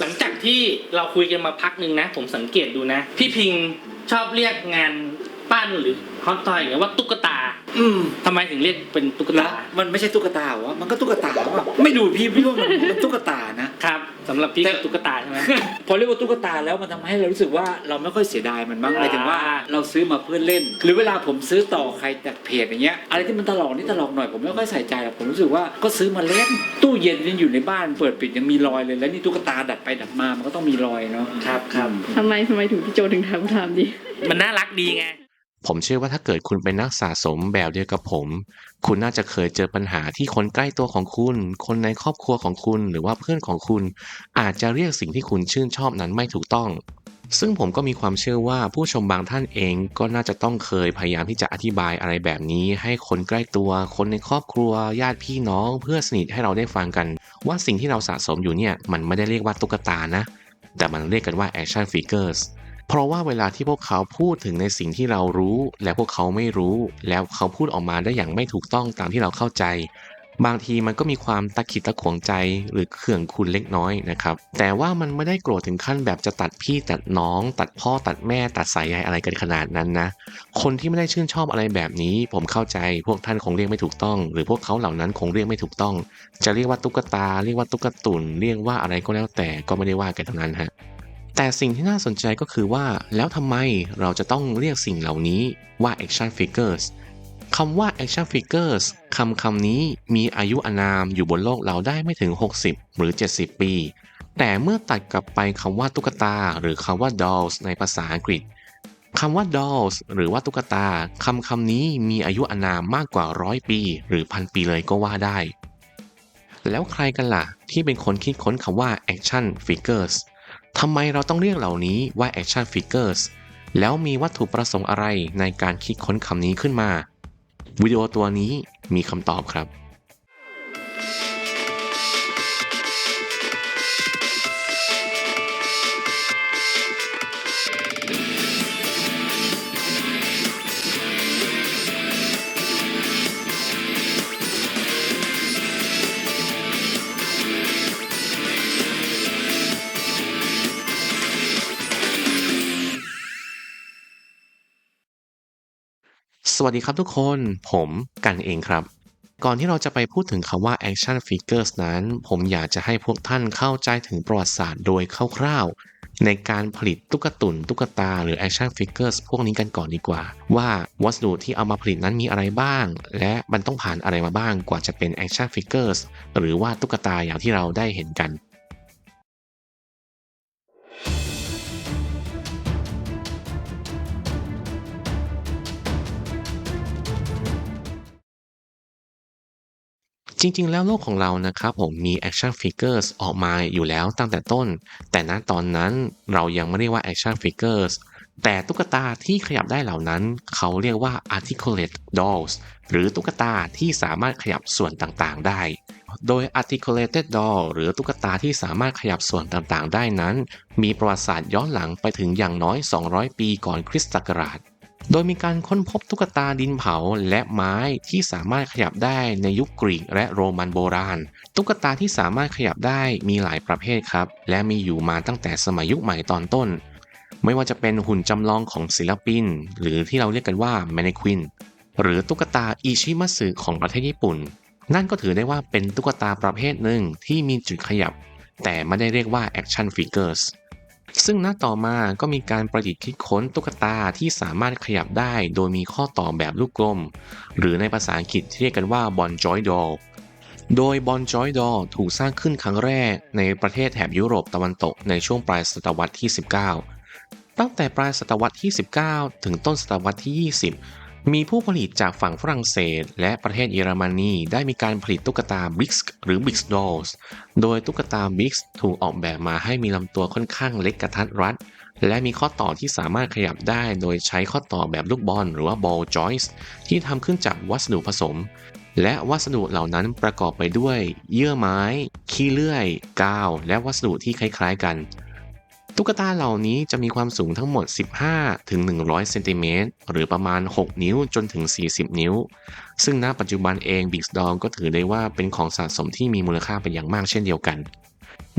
หลังจากที่เราคุยกันมาพักหนึ่งนะ ผมสังเกตดูนะ พี่พิงชอบเรียกงานปั้นหรือฮอตทอยอย่างเงี้ยว่าตุ๊กตา อืมทำไมถึงเรียกเป็นตุ๊กแล้ตาวมันไม่ใช่ตุ๊กตาเหรอวะมันก็ตุ๊กตาว่ะไม่ดูพี่พี่ว่ามันมันตุ๊กตานะครับ สำหรับพี่แต่คือตุ๊กตาใช่ไหม พอเรียกว่าตุ๊กตาแล้วมันทำให้เรารู้สึกว่าเราไม่ค่อยเสียดายมันบ้างหมายถึงว่าอ่า เราซื้อมาเพื่อเล่น หรือเวลาผมซื้อต่อใครจากเพจอย่างเงี้ยอะไรที่มันตลกนี่ตลกหน่อยผมไม่ค่อยใส่ใจหรอกผมรู้สึกว่าก็ซื้อมาเล่น ตู้เย็นยังอยู่ในบ้านเปิดปิดยังมีรอยเลยแล้วนี่ตุ๊กตาดัดไปดัดมามันก็ต้องมีรอยเนาะครับครับ ทำไมทำไมถึงพี่โจถึงถามคำถามนี้ มันน่ารักดีไง ผมเชื่อว่าถ้าเกิดคุณเป็นนักสะสมแบบเดียวกับผม คุณน่าจะเคยเจอปัญหาที่คนใกล้ตัวของคุณ คนในครอบครัวของคุณ หรือว่าเพื่อนของคุณ อาจจะเรียกสิ่งที่คุณชื่นชอบนั้นไม่ถูกต้อง ซึ่งผมก็มีความเชื่อว่าผู้ชมบางท่านเองก็น่าจะต้องเคยพยายามที่จะอธิบายอะไรแบบนี้ ให้คนใกล้ตัว คนในครอบครัว ญาติพี่น้อง เพื่อนสนิทให้เราได้ฟังกัน ว่าสิ่งที่เราสะสมอยู่เนี่ยมันไม่ได้เรียกว่าตุ๊กตานะ แต่มันเรียกกันว่า action figures เพราะว่าเวลาที่พวกเขาพูดถึงในสิ่งที่เรารู้ และพวกเขาไม่รู้ แล้วเขาพูดออกมาได้อย่างไม่ถูกต้องตามที่เราเข้าใจ บางทีมันก็มีความตะขิดตะขวงใจหรือเขื่องคุณเล็กน้อยนะครับ แต่ว่ามันไม่ได้โกรธถึงขั้นแบบจะตัดพี่ตัดน้อง ตัดพ่อตัดแม่ตัดสายใยอะไรกันขนาดนั้นนะ คนที่ไม่ได้ชื่นชอบอะไรแบบนี้ ผมเข้าใจพวกท่านคงเรียกไม่ถูกต้อง หรือพวกเขาเหล่านั้นคงเรียกไม่ถูกต้อง จะเรียกว่าตุ๊กตา เรียกว่าตุ๊กตุนเรียกว่าอะไรก็แล้วแต่ก็ไม่ได้ว่ากันทั้งนั้นฮะ แต่สิ่งที่น่าสนใจก็คือว่า แล้วทำไมเราจะต้องเรียกสิ่งเหล่านี้ว่า action figures คำว่า action figures คำคำนี้มีอายุอานามอยู่บนโลกเราได้ไม่ถึง 60 หรือ 70 ปี แต่เมื่อตัดกลับไปคำว่าตุ๊กตา หรือคำว่า dolls ในภาษาอังกฤษคำว่า dolls หรือว่าตุ๊กตาคำคำนี้มีอายุอานามมากกว่าร้อยปี หรือพันปีเลยก็ว่าได้ แล้วใครกันล่ะ ที่เป็นคนคิดค้นคำว่า action figures ทำไมเราต้องเรียกเหล่านี้ว่า action figures แล้วมีวัตถุประสงค์อะไรในการคิดค้นคำนี้ขึ้นมา วิดีโอตัวนี้มีคำตอบครับ สวัสดีครับทุกคน ผมกันเองครับ ก่อนที่เราจะไปพูดถึงคำว่า action figures นั้น ผมอยากจะให้พวกท่านเข้าใจถึงประวัติศาสตร์โดยคร่าวๆ ในการผลิตตุ๊กตุนตุ๊กตาหรือ action figures พวกนี้กันก่อนดีกว่า ว่าวัสดุที่เอามาผลิตนั้นมีอะไรบ้าง และมันต้องผ่านอะไรมาบ้างกว่าจะเป็น action figures หรือว่าตุ๊กตาอย่างที่เราได้เห็นกัน จริงๆ แล้วโลกของเรานะครับผมมี action figures ออกมาอยู่แล้วตั้งแต่ต้น แต่ณตอนนั้นเรายังไม่เรียกว่า action figures แต่ตุ๊กตาที่ขยับได้เหล่านั้น เขาเรียกว่า articulate dolls หรือตุ๊กตาที่สามารถขยับส่วนต่างๆ ได้ โดย articulated doll หรือตุ๊กตาที่สามารถขยับส่วนต่างๆ ได้นั้น มีประวัติศาสตร์ย้อนหลังไปถึงอย่างน้อย 200 ปีก่อนคริสต์ศักราช โดยมีการค้นพบตุ๊กตาดินเผาและไม้ที่สามารถขยับได้ในยุคกรีกและโรมันโบราณ ตุ๊กตาที่สามารถขยับได้มีหลายประเภทครับ และมีอยู่มาตั้งแต่สมัยยุคใหม่ตอนต้น ไม่ว่าจะเป็นหุ่นจำลองของศิลปิน หรือที่เราเรียกกันว่าแมนนควินหรือตุ๊กตาอิชิมัสึของประเทศญี่ปุ่น นั่นก็ถือได้ว่าเป็นตุ๊กตาประเภทหนึ่งที่มีจุดขยับ แต่ไม่ได้เรียกว่า action figures ซึ่งณต่อมาก็มีการประดิษฐ์คิดค้นตุ๊กตาที่สามารถขยับได้โดยมีข้อต่อแบบลูกกลม หรือในภาษาอังกฤษที่เรียกกันว่าบอลจอยดอลโดยบอลจอยดอลถูกสร้างขึ้นครั้งแรกในประเทศแถบยุโรปตะวันตกในช่วงปลายศตวรรษที่ 19 ตั้งแต่ปลายศตวรรษที่ 19 ถึงต้นศตวรรษที่ 20 มีผู้ผลิตจากฝั่งฝรั่งเศส และประเทศเยอรมนีได้มีการผลิตตุ๊กตา Bix หรือ Bix Dolls โดยตุ๊กตา Bix ถูกออกแบบมาให้มีลำตัวค่อนข้างเล็กกระทัดรัด และมีข้อต่อที่สามารถขยับได้โดยใช้ข้อต่อแบบลูกบอลหรือว่า ball joints ที่ทำขึ้นจากวัสดุผสม และวัสดุเหล่านั้นประกอบไปด้วย เยื่อไม้ ขี้เลื่อย กาว และวัสดุที่คล้ายๆกัน ตุ๊กตาเหล่านี้จะมีความสูงทั้งหมด 15 ถึง 100 เซนติเมตร หรือประมาณ 6 นิ้วจนถึง 40 นิ้ว ซึ่งณปัจจุบันเอง Big Doll ก็ถือได้ว่าเป็นของสะสมที่มีมูลค่าเป็นอย่างมากเช่นเดียวกัน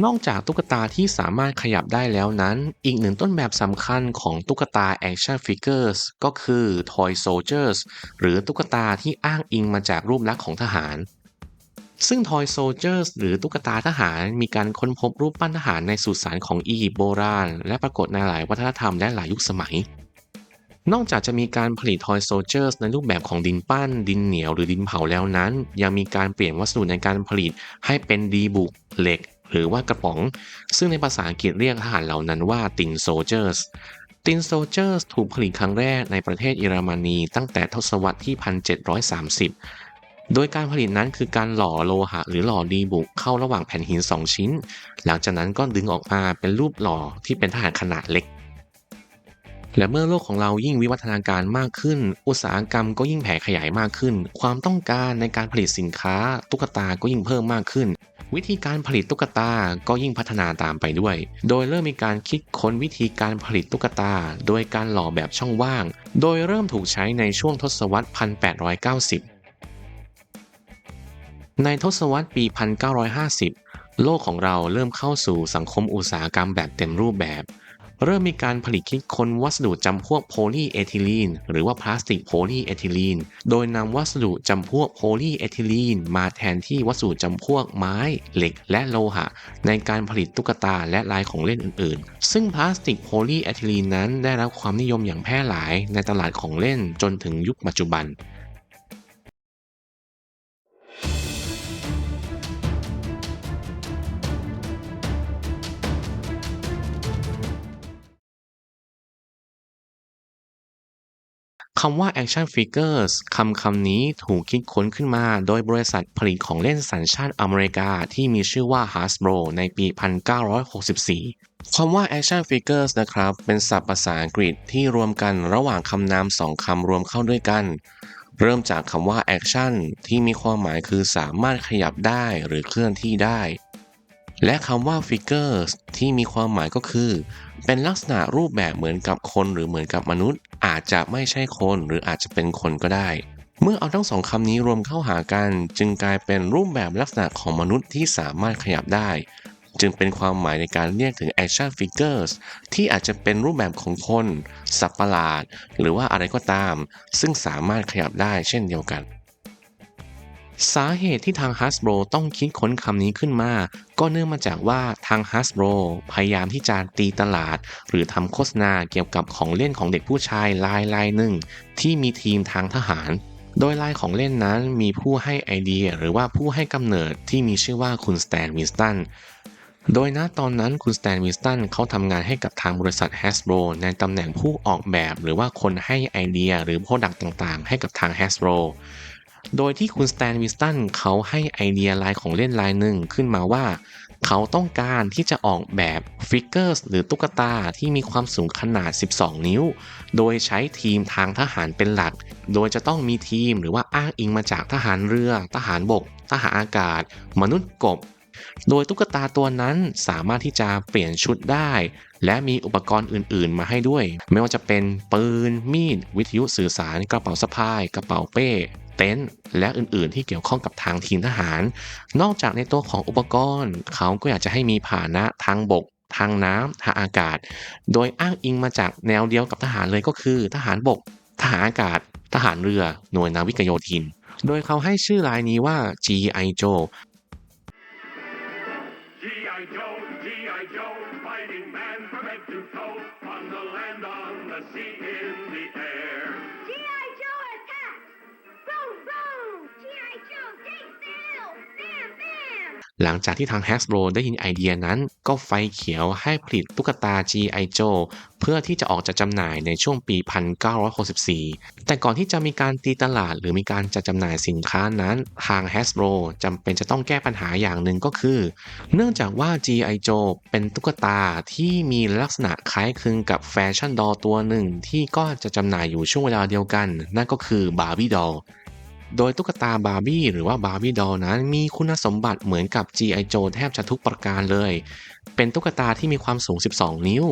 นอกจากตุ๊กตาที่สามารถขยับได้แล้วนั้น อีกหนึ่งต้นแบบสำคัญของตุ๊กตา Action Figures ก็คือ Toy Soldiers หรือตุ๊กตาที่อ้างอิงมาจากรูปลักษณ์ของทหาร ซึ่ง Toy Soldiers หรือตุ๊กตาทหารมีการค้นพบรูปปั้นทหารในสุสานของอียิปต์โบราณ และปรากฏในหลายวัฒนธรรมและหลายยุคสมัย นอกจากจะมีการผลิต Toy Soldiers ในรูปแบบของดินปั้น ดินเหนียวหรือดินเผาแล้วนั้น ยังมีการเปลี่ยนวัสดุในการผลิตให้เป็นดีบุกเหล็ก หรือว่ากระป๋อง ซึ่งในภาษาอังกฤษเรียกทหารเหล่านั้นว่า Tin Soldiers Tin Soldiers ถูกผลิตครั้งแรกในประเทศเยอรมนีตั้งแต่ทศวรรษที่ 1730 โดยการผลิตนั้นคือการหล่อโลหะหรือหล่อดีบุกเข้าระหว่างแผ่นหิน 2 ชิ้น หลังจากนั้นก็ดึงออกมาเป็นรูปหล่อที่เป็นทหารขนาดเล็ก และเมื่อโลกของเรายิ่งวิวัฒนาการมากขึ้น อุตสาหกรรมก็ยิ่งแผ่ขยายมากขึ้น ความต้องการในการผลิตสินค้า ตุ๊กตาก็ยิ่งเพิ่มมากขึ้น วิธีการผลิตตุ๊กตาก็ยิ่งพัฒนาตามไปด้วย โดยเริ่มมีการคิดค้นวิธีการผลิตตุ๊กตา โดยการหล่อแบบช่องว่าง โดยเริ่มถูกใช้ในช่วงทศวรรษ 1890 ในทศวรรษปี 1950 โลกของเราเริ่มเข้าสู่สังคมอุตสาหกรรมแบบเต็มรูปแบบ เริ่มมีการผลิตคิดค้นวัสดุจำพวกโพลีเอทิลีนหรือว่าพลาสติกโพลีเอทิลีน โดยนำวัสดุจำพวกโพลีเอทิลีนมาแทนที่วัสดุจำพวกไม้ เหล็ก และโลหะ ในการผลิตตุ๊กตาและลายของเล่นอื่นๆ ซึ่งพลาสติกโพลีเอทิลีนนั้นได้รับความนิยมอย่างแพร่หลายในตลาดของเล่นจนถึงยุคปัจจุบัน คำว่า action figures คำคำนี้ถูกคิดค้นขึ้นมาโดยบริษัทผลิตของเล่นสัญชาติอเมริกาที่มีชื่อว่า Hasbro ในปี 1964 คำว่า action figures นะครับ เป็นศัพท์ภาษาอังกฤษที่รวมกันระหว่างคำนามสองคำรวมเข้าด้วยกัน เริ่มจากคำว่า action ที่มีความหมายคือสามารถขยับได้หรือเคลื่อนที่ได้ และคำว่า figures ที่มีความหมายก็คือ เป็นลักษณะรูปแบบเหมือนกับคนหรือเหมือนกับมนุษย์ อาจจะไม่ใช่คนหรืออาจจะเป็นคนก็ได้ เมื่อเอาทั้งสองคำนี้รวมเข้าหากัน จึงกลายเป็นรูปแบบลักษณะของมนุษย์ที่สามารถขยับได้ จึงเป็นความหมายในการเรียกถึง action figures ที่อาจจะเป็นรูปแบบของคน สัตว์ประหลาด หรือว่าอะไรก็ตาม ซึ่งสามารถขยับได้เช่นเดียวกัน สาเหตุที่ทาง Hasbro ต้องคิดค้นคำนี้ขึ้นมา ก็เนื่องมาจากว่าทาง Hasbro พยายามที่จะตีตลาด หรือทำโฆษณาเกี่ยวกับของเล่นของเด็กผู้ชายลายลายหนึ่ง ที่มีทีมทางทหาร โดยลายของเล่นนั้นมีผู้ให้ไอเดีย หรือว่าผู้ให้กำเนิดที่มีชื่อว่าคุณสแตนวินสตันโดยณตอนนั้นคุณสแตนวินสตันเขาทำงานให้กับทางบริษัท Hasbro ในตำแหน่งผู้ออกแบบหรือว่าคนให้ไอเดียหรือโปรดักต์ต่างๆ ให้กับทาง Hasbro โดยที่คุณสแตนวิสตันเขาให้ไอเดียลายของเล่นลายหนึ่งขึ้นมาว่า เขาต้องการที่จะออกแบบฟิกเกอร์สหรือตุ๊กตาที่มีความสูงขนาด 12 นิ้ว โดยใช้ทีมทางทหารเป็นหลัก โดยจะต้องมีทีมหรือว่าอ้างอิงมาจากทหารเรือ ทหารบก ทหารอากาศ มนุษย์กบ โดยตุ๊กตาตัวนั้นสามารถที่จะเปลี่ยนชุดได้ และมีอุปกรณ์อื่น ๆ มาให้ด้วย ไม่ว่าจะเป็นปืน มีด วิทยุสื่อสาร กระเป๋าสะพาย กระเป๋าเป้ เต็นท์และอื่นๆ ที่เกี่ยวข้องกับทางทีมทหาร นอกจากในตัวของอุปกรณ์ เขาก็อยากจะให้มีผานะทางบก ทางน้ำทางอากาศ โดยอ้างอิงมาจากแนวเดียวกับทหารเลยก็คือ ทหารบก ทหารอากาศ ทหารเรือ หน่วยนาวิกโยธิน โดยเขาให้ชื่อลายนี้ว่า G.I. Joe หลังจากที่ทาง Hasbro ได้ยินไอเดียนั้น ก็ไฟเขียวให้ผลิตตุ๊กตา G.I. Joe เพื่อที่จะออกจัดจำหน่ายในช่วงปี 1964 แต่ก่อนที่จะมีการตีตลาดหรือมีการจัดจำหน่ายสินค้านั้น ทาง Hasbro จำเป็นจะต้องแก้ปัญหาอย่างหนึ่งก็คือ เนื่องจากว่า G.I. Joe เป็นตุ๊กตาที่มีลักษณะคล้ายคลึงกับแฟชั่นดอลตัวหนึ่งที่ก็จะจำหน่ายอยู่ช่วงเวลาเดียวกัน นั่นก็คือบาร์บี้ดอล โดยตุ๊กตาบาร์บี้หรือว่าบาร์บี้ดอลนั้นมีคุณสมบัติเหมือนกับ G.I. Joe แทบจะทุกประการเลย เป็นตุ๊กตาที่มีความสูง 12 นิ้ว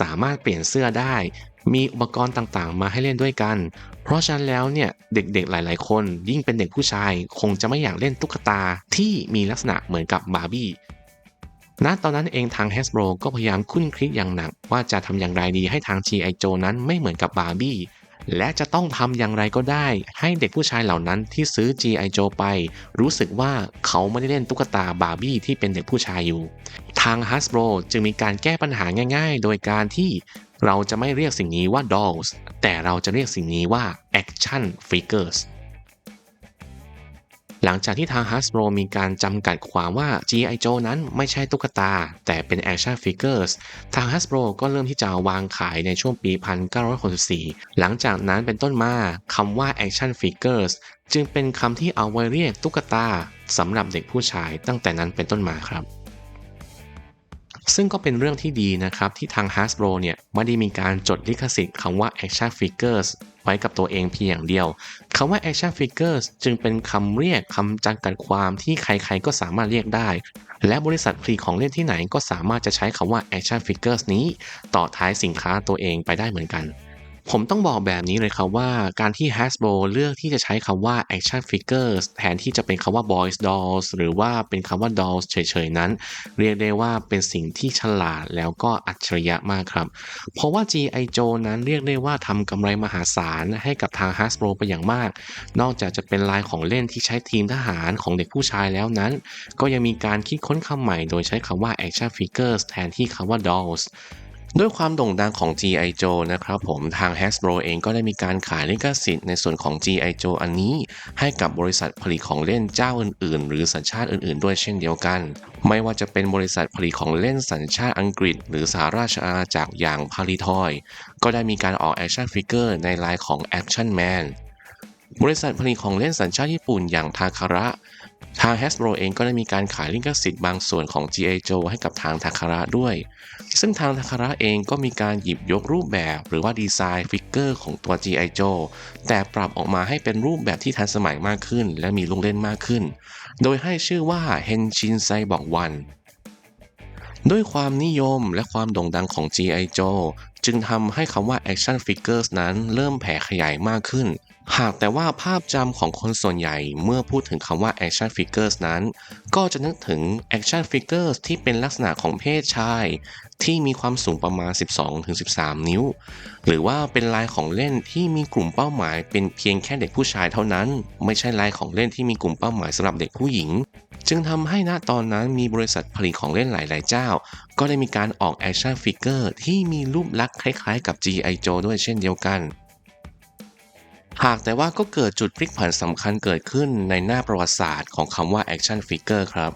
สามารถเปลี่ยนเสื้อได้ มีอุปกรณ์ต่างๆ มาให้เล่นด้วยกัน เพราะฉะนั้นแล้วเนี่ยเด็กๆหลายๆ คน ยิ่งเป็นเด็กผู้ชาย คงจะไม่อยากเล่นตุ๊กตาที่มีลักษณะเหมือนกับบาร์บี้ณตอนนั้นเองทาง Hasbro ก็พยายามคุ้นคิดอย่างหนัก ว่าจะทำอย่างไรดีให้ทาง G.I. Joe นั้นไม่เหมือนกับบาร์บี้ และจะต้องทำอย่างไรก็ได้ ให้เด็กผู้ชายเหล่านั้นที่ซื้อ G.I. Joe ไป รู้สึกว่าเขาไม่ได้เล่นตุ๊กตาบาร์บี้ที่เป็นเด็กผู้ชายอยู่ ทาง Hasbro จึงมีการแก้ปัญหาง่าย ๆ โดยการที่เราจะไม่เรียกสิ่งนี้ว่า dolls แต่เราจะเรียกสิ่งนี้ว่า action figures หลังจากที่ทาง Hasbro มีการจำกัดความว่า G.I. Joe นั้นไม่ใช่ตุ๊กตา แต่เป็น action figures ทาง Hasbro ก็เริ่มที่จะวางขายในช่วงปี 1964 หลังจากนั้นเป็นต้นมาคำว่า action figures จึงเป็นคำที่เอาไว้เรียกตุ๊กตาสำหรับเด็กผู้ชายตั้งแต่นั้นเป็นต้นมาครับ ซึ่งก็เป็นเรื่องที่ดีนะครับ ที่ทาง Hasbro เนี่ยไม่ได้มีการจดลิขสิทธิ์คำว่า action figures ไว้กับตัวเองเพียงอย่างเดียวคำว่า action figures จึงเป็นคำเรียกคำจำกัดความที่ใครๆก็สามารถเรียกได้ และบริษัทผลิตของเล่นที่ไหนก็สามารถจะใช้คำว่า action figures นี้ ต่อท้ายสินค้าตัวเองไปได้เหมือนกัน ผมต้องบอกแบบนี้เลยครับว่าการที่ Hasbro เลือกที่จะใช้คำว่า action figures แทนที่จะเป็นคำว่า boys dolls หรือว่าเป็นคำว่า dolls เฉยๆนั้น เรียกได้ว่าเป็นสิ่งที่ฉลาดแล้วก็อัจฉริยะมากครับ เพราะว่า G.I. Joe นั้นเรียกได้ว่าทำกำไรมหาศาลให้กับทาง Hasbro ไปอย่างมาก นอกจากจะเป็นลายของเล่นที่ใช้ทีมทหารของเด็กผู้ชายแล้วนั้น ก็ยังมีการคิดค้นคำใหม่โดยใช้คำว่า action figures แทนที่คำว่า dolls ด้วยความโด่งดังของ G.I. Joe นะครับผมทาง Hasbro เองก็ได้มีการขายลิขสิทธิ์ในส่วนของ G.I. Joe อันนี้ ให้กับบริษัทผลิตของเล่นเจ้าอื่นๆ หรือสัญชาติอื่นๆ ด้วยเช่นเดียวกัน ไม่ว่าจะเป็นบริษัทผลิตของเล่นสัญชาติอังกฤษ หรือสหราชอาณาจักรอย่างพาริทอย ก็ได้มีการออกแอคชั่นฟิกเกอร์ในลายของ Action Man บริษัทผลิตของเล่นสัญชาติญี่ปุ่นอย่างทาคาระ ทาง Hasbro เองก็ได้มีการขายลิขสิทธิ์บางส่วนของ G.I. Joe ให้กับทางทาคาระด้วย ซึ่งทางทาคาระเองก็มีการหยิบยกรูปแบบหรือว่าดีไซน์ฟิกเกอร์ของตัว G.I. Joe แต่ปรับออกมาให้เป็นรูปแบบที่ทันสมัยมากขึ้น และมีลูกเล่นมากขึ้น โดยให้ชื่อว่า Henshin Cyborg 1ด้วยความนิยมและความโด่งดังของ G.I. Joe จึงทำให้คำว่า Action Figures นั้นเริ่มแผ่ขยายมากขึ้น หากแต่ว่าภาพจำของคนส่วนใหญ่เมื่อพูดถึงคำว่า Action Figures นั้น ก็จะนึกถึง Action Figures ที่เป็นลักษณะของเพศชาย ที่มีความสูงประมาณ 12-13 นิ้ว หรือว่าเป็นลายของเล่นที่มีกลุ่มเป้าหมายเป็นเพียงแค่เด็กผู้ชายเท่านั้น ไม่ใช่ลายของเล่นที่มีกลุ่มเป้าหมายสำหรับเด็กผู้หญิง จึงทำให้ณตอนนั้นมีบริษัทผลิตของเล่นหลายๆ เจ้า ก็ได้มีการออกแอคชั่นฟิกเกอร์ที่มีรูปลักษณ์คล้ายๆ กับ G.I. Joe ด้วยเช่นเดียวกัน หากแต่ว่าก็เกิดจุดพลิกผันสำคัญเกิดขึ้นในหน้าประวัติศาสตร์ของคำว่า Action Figure ครับ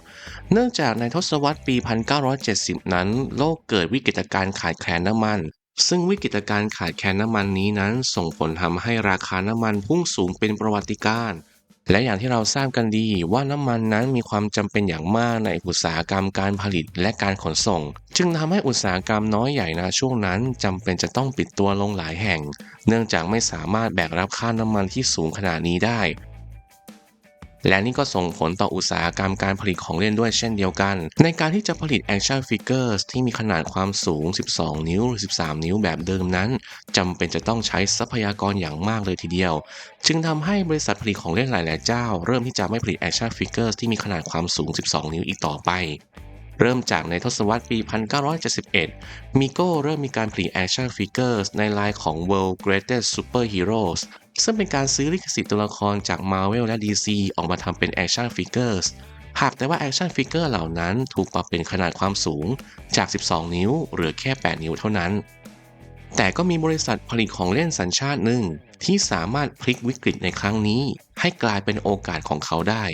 เนื่องจากในทศวรรษปี 1970 นั้น โลกเกิดวิกฤตการณ์ขาดแคลนน้ำมัน ซึ่งวิกฤตการณ์ขาดแคลนน้ำมันนี้นั้น ส่งผลทำให้ราคาน้ำมันพุ่งสูงเป็นประวัติการณ์ และอย่างที่เราทราบกันดีว่าน้ำมันนั้นมีความจำเป็นอย่างมากในอุตสาหกรรมการผลิตและการขนส่ง จึงทำให้อุตสาหกรรมน้อยใหญ่นะช่วงนั้นจำเป็นจะต้องปิดตัวลงหลายแห่ง เนื่องจากไม่สามารถแบกรับค่าน้ำมันที่สูงขนาดนี้ได้ และนี่ก็ส่งผลต่ออุตสาหกรรมการผลิตของเล่นด้วยเช่นเดียวกัน ในการที่จะผลิต Action Figures ที่มีขนาดความสูง 12 นิ้วหรือ 13 นิ้วแบบเดิมนั้นจำเป็นจะต้องใช้ทรัพยากรอย่างมากเลยทีเดียว จึงทำให้บริษัทผลิตของเล่นหลาย ๆ เจ้า เริ่มที่จะไม่ผลิต Action Figures ที่มีขนาดความสูง 12 นิ้วอีกต่อไปเริ่มจากในทศวรรษปี 1971 มิโก้เริ่มมีการผลิต Action Figures ในลายของ World Greatest Superheroes ซึ่งเป็นการซื้อลิขสิทธิ์ตัวละครจาก Marvel และ DC ออกมาทำเป็น Action Figures หากแต่ว่า Action Figure เหล่านั้นถูกปรับเป็นขนาดความสูงจาก 12 นิ้วเหลือแค่ 8 นิ้วเท่านั้น แต่ก็มีบริษัทผลิตของเล่นสัญชาติหนึ่งที่สามารถพลิกวิกฤตในครั้งนี้ ให้กลายเป็นโอกาสของเขาได้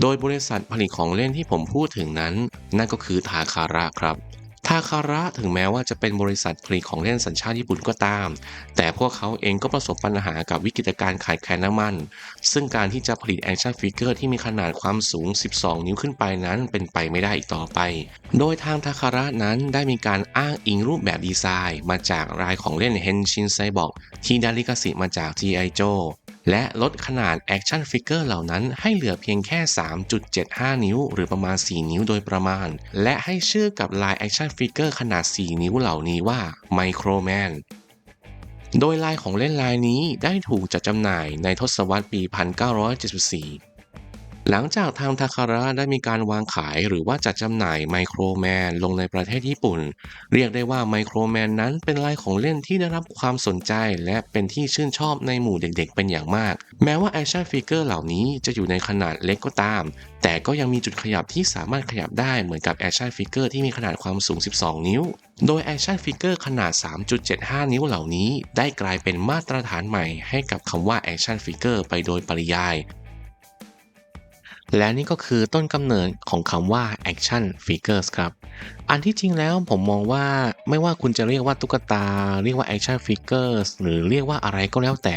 โดยบริษัทผลิตของเล่นที่ผมพูดถึงนั้น นั่นก็คือทาคาระครับ ทาคาระถึงแม้ว่าจะเป็นบริษัทผลิตของเล่นสัญชาติญี่ปุ่นก็ตาม แต่พวกเขาเองก็ประสบปัญหากับวิกฤตการณ์ขาดแคลนน้ำมัน ซึ่งการที่จะผลิตแอคชั่นฟิกเกอร์ที่มีขนาดความสูง 12 นิ้วขึ้นไปนั้นเป็นไปไม่ได้อีกต่อไป โดยทางทาคาระนั้นได้มีการอ้างอิงรูปแบบดีไซน์ มาจากรายของเล่น Henshin Cyborg ที่ได้ลิขสิทธิ์มาจาก G.I. Joe และลดขนาดแอคชั่นฟิกเกอร์เหล่านั้นให้เหลือเพียงแค่ 3.75 นิ้ว หรือประมาณ 4 นิ้วโดยประมาณ และให้ชื่อกับลายแอคชั่นฟิกเกอร์ขนาด 4 นิ้วเหล่านี้ว่าไมโครแมนโดยลายของเล่นลายนี้ได้ถูกจัดจำหน่ายในทศวรรษปี 1974 หลังจากทางทาคาระได้มีการวางขายหรือว่าจัดจำหน่ายไมโครแมนลงในประเทศญี่ปุ่น เรียกได้ว่าไมโครแมนนั้นเป็นลายของเล่นที่ได้รับความสนใจ และเป็นที่ชื่นชอบในหมู่เด็กๆเป็นอย่างมาก แม้ว่าแอคชั่นฟิกเกอร์เหล่านี้จะอยู่ในขนาดเล็กก็ตาม แต่ก็ยังมีจุดขยับที่สามารถขยับได้เหมือนกับแอคชั่นฟิกเกอร์ที่มีขนาดความสูง 12 นิ้ว โดยแอคชั่นฟิกเกอร์ขนาด 3.75 นิ้วเหล่านี้ ได้กลายเป็นมาตรฐานใหม่ให้กับคำว่าแอคชั่นฟิกเกอร์ไปโดยปริยาย และนี่ก็คือต้นกำเนิดของคำว่า action figures ครับ อันที่จริงแล้วผมมองว่าไม่ว่าคุณจะเรียกว่าตุ๊กตา เรียกว่า action figures หรือเรียกว่าอะไรก็แล้วแต่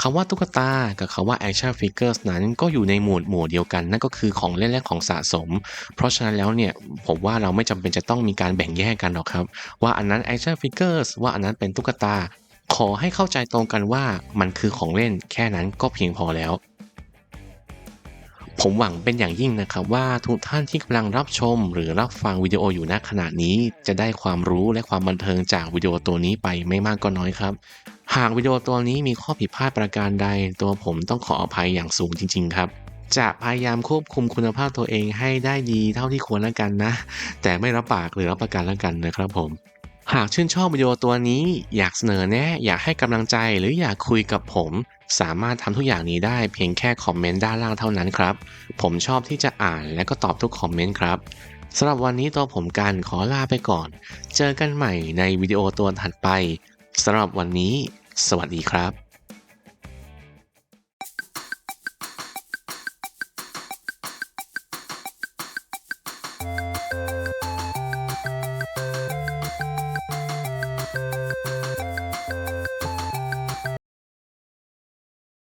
คำว่าตุ๊กตากับคำว่า action figures นั้นก็อยู่ในหมวดหมู่เดียวกัน นั่นก็คือของเล่นและของสะสม เพราะฉะนั้นแล้วเนี่ยผมว่าเราไม่จำเป็นจะต้องมีการแบ่งแยกกันหรอกครับ ว่าอันนั้น action figures ว่าอันนั้นเป็นตุ๊กตา ขอให้เข้าใจตรงกันว่ามันคือของเล่นแค่นั้นก็เพียงพอแล้ว ผมหวังเป็นอย่างยิ่งนะครับว่าทุกท่านที่กำลังรับชม หรือรับฟังวิดีโออยู่ณขณะนี้ จะได้ความรู้และความบันเทิงจากวิดีโอตัวนี้ไปไม่มากก็น้อยครับ หากวิดีโอตัวนี้มีข้อผิดพลาดประการใด ตัวผมต้องขออภัยอย่างสูงจริง ๆ ครับ จะพยายามควบคุมคุณภาพตัวเองให้ได้ดีเท่าที่ควรแล้วกันนะ แต่ไม่รับปากหรือรับประกันแล้วกันนะครับผม หากชื่นชอบวิดีโอตัวนี้ อยากเสนอแนะอยากให้กำลังใจหรืออยากคุยกับผม สามารถทำทุกอย่างนี้ได้เพียงแค่คอมเมนต์ด้านล่างเท่านั้นครับ ผมชอบที่จะอ่านและก็ตอบทุกคอมเมนต์ครับสำหรับวันนี้ตัวผมกันขอลาไปก่อน เจอกันใหม่ในวิดีโอตัวถัดไปสำหรับวันนี้ สวัสดีครับ